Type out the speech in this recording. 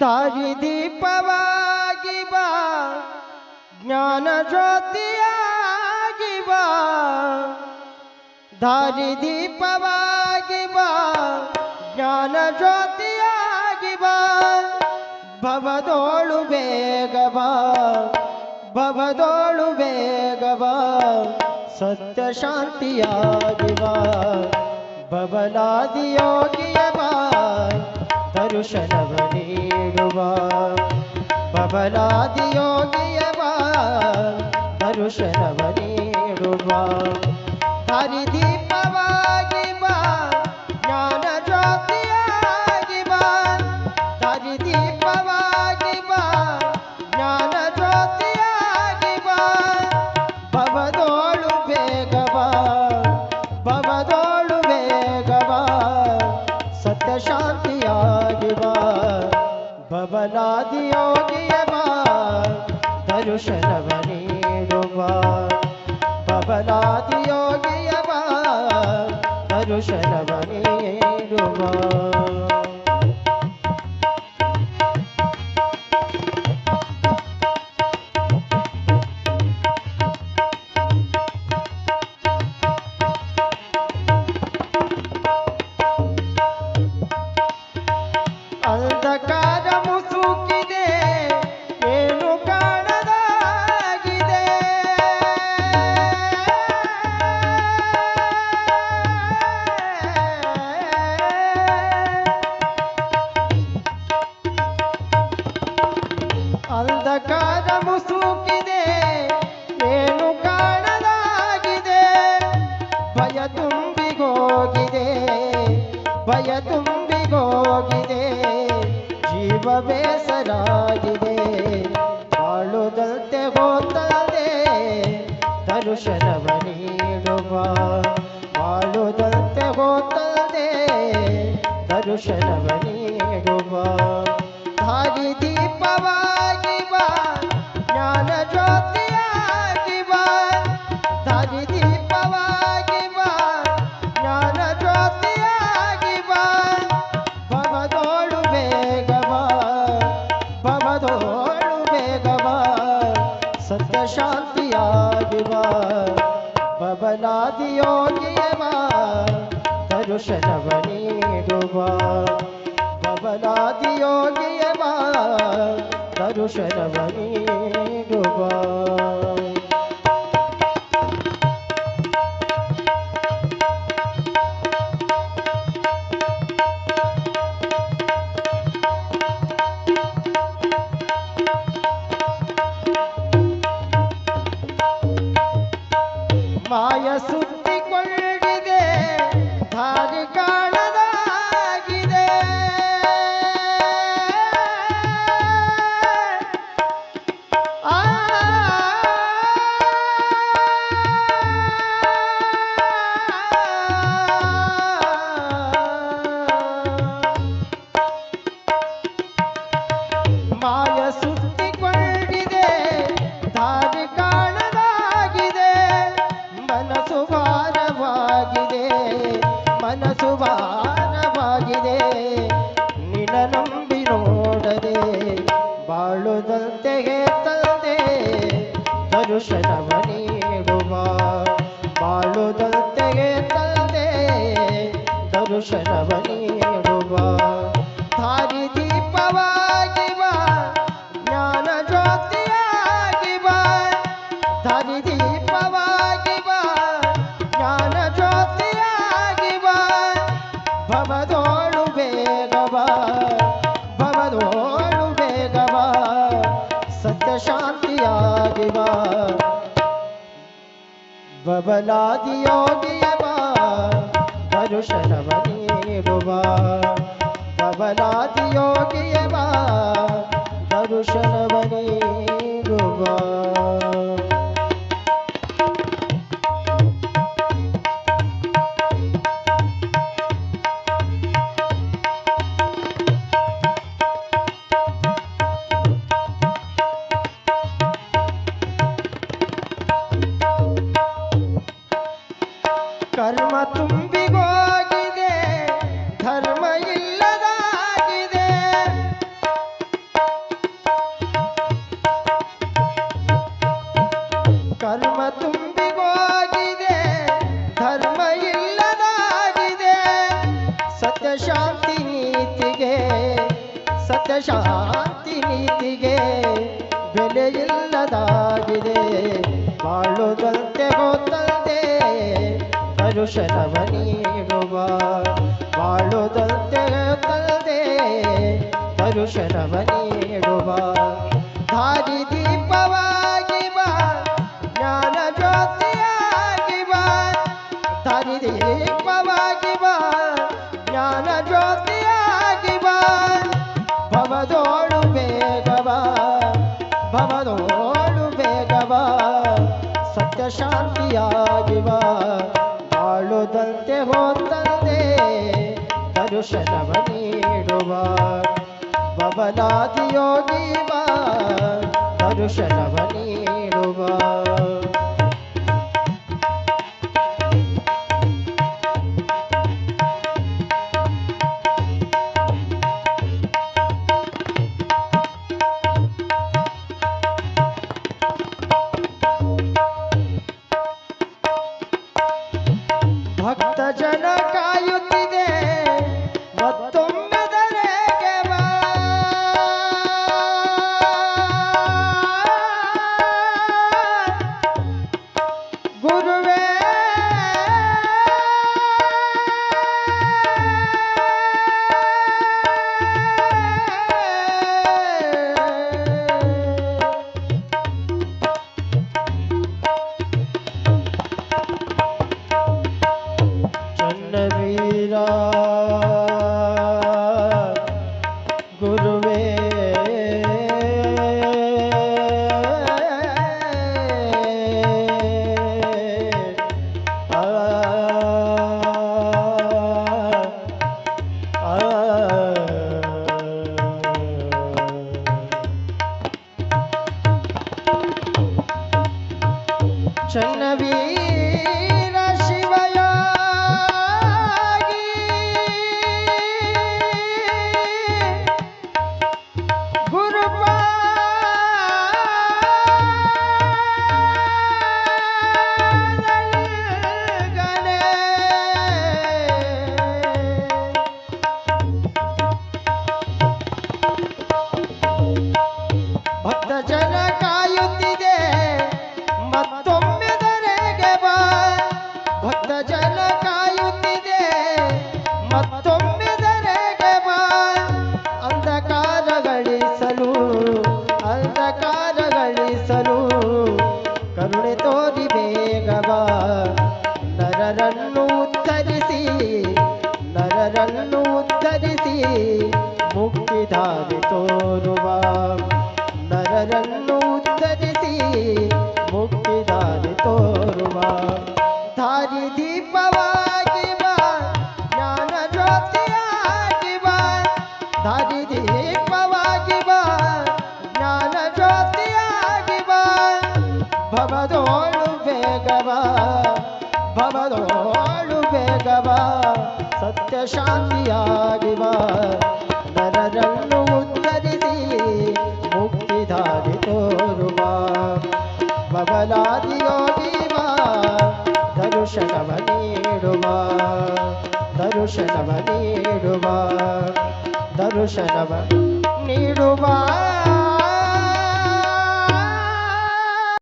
ದಾರಿದೀಪವಾಗಿ ಬಾ, ಜ್ಞಾನ ಜ್ಯೋತಿಯಾಗಿ ಬಾ. ದಾರಿದೀಪವಾಗಿ ಬಾ, ಜ್ಞಾನ ಜ್ಯೋತಿಯಾಗಿ ಬಾ. ಭವದೋಳು ಬೇಗ ಬಾ, ಭವದೋಳು ಬೇಗ ಬಾ. ಸತ್ಯ ಶಾಂತಿಯಾಗಿ ಬಾ ಭವನಾದಿ ಯೋಗಿಯ ಬಾ. ದರ್ಶನವ ನೀಡುವ ಬಬಲಾದಿ ಯೋಗಿಯ ದರ್ಶನವ ನೀಡುವ ಜೀವ ಬೇಸರಾಗಿದೆ ಬಾಳುದಂತೆ ಹೋತದೆ ತರುಷನವ ನೀಡುವ. ಬಾಳುದಂತೆ ಹೋತದೆ ತರುಷನವ ನೀಡುವ. ದಾರಿ ದೀಪವಾಗಿ सत्य शांति आगिवा भवनादि योगिवा तरुष नवनी डुबा भवनादि योगिवा तरुष नवनी डुबा ಮಾಯಸುತ್ತ ಮನಸ್ಸು देवा बबला दियो देवा परुषण देवा बबला दियो देवा परुषण बने ಮಾತುም ಬಿಗಿದೆ ಧರ್ಮ ಇಲ್ಲದಾಗಿದೆ. ಸತ್ಯ ಶಾಂತಿ ನೀತಿಗೆ ಸತ್ಯ ಶಾಂತಿ ನೀತಿಗೆ ಬೆಲೆ ಇಲ್ಲದಾಗಿದೆ. ಬಾಳು ದಂತೆ ಗೊತಲ್ದೆರುಷನವನೀಯುವಾ ಬಾಳು ದಂತೆ ಗೊತಲ್ದೆರುಷನವನೀಯುವಾ ಧಾರಿ ದೀಪವಾಗಿ ಶಾಂತಿಯಾಗಿವ. ಬಾಳುದಂತೆ ಹೋದಂತೆ ದರುಶನವ ನೀಡುವ. ಬಬಲಾದಿ ಯೋಗಿವ ದರುಶನವ ನೀಡುವ. मुक्तिदारितोरुवा नररन्नुद्धरिसि मुक्तिदारितोरुवा धारि दीपवागि वा ज्ञानज्योतियागि वा धारि दीपवागि वा ज्ञानज्योतियागि वा भवदोळु वेगवा भवदोळु वेगवा। सत्यशान्तियागि তোর মা বাবলা দিও দিবা দর্শন বনিরুমা দর্শন বনিরুমা দর্শন বনিরুমা